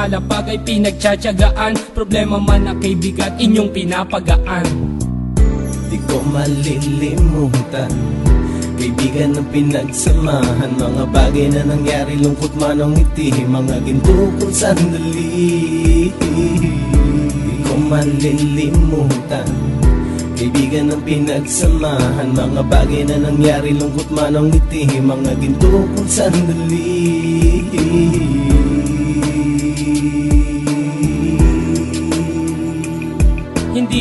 nakalapag ay pinagtsatsagaan. Problema man na kay bigat, inyong pinapagaan. Di ko malilimutan. Kaibigan ng pinagsamahan. Mga bagay na nangyari Lungkot man ang ngiti. Mga ginto kong sandali. Di ko malilimutan. Kaibigan ng pinagsamahan. Mga bagay na nangyari Lungkot man ang ngiti. Mga ginto kong sandali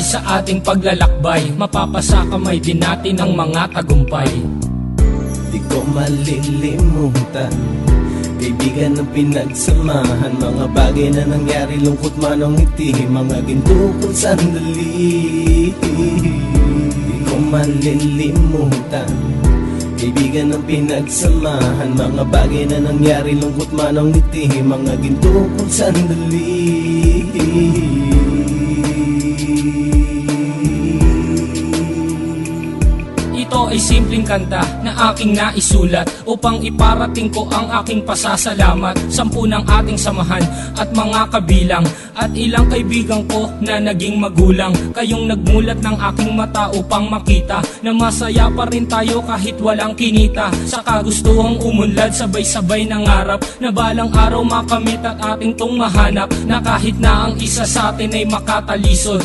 sa ating paglalakbay. Mapapasa kamay din natin ang mga tagumpay. Di ko malilimutan Kaibigan ng pinagsamahan. Mga bagay na nangyari Lungkot man ang ngiti. Mga ginto kong sandali. Di ko malilimutan Kaibigan ng pinagsamahan. Mga bagay na nangyari Lungkot man ang ngiti. Mga ginto kong sandali Ito ay simpleng kanta na aking naisulat Upang iparating ko ang aking pasasalamat. Sampu ng ating samahan at mga kabilang At ilang kaibigan ko na naging magulang. Kayong nagmulat ng aking mata upang makita Na masaya pa rin tayo kahit walang kinita. Sa kagustuhang umunlad sabay-sabay nangarap Na balang araw makamit at ating tong Na kahit na ang isa sa atin ay makatalisod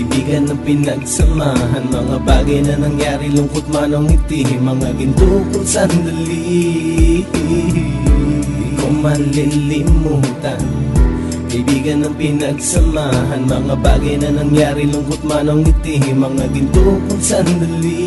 Kaibigan ng pinagsamahan Mga bagay na nangyari Lungkot man ang ngiti Mga ginto kong sandali. Di ko malilimutan Kaibigan ng pinagsamahan Mga bagay na nangyari Lungkot man ang ngiti Mga ginto kong sandali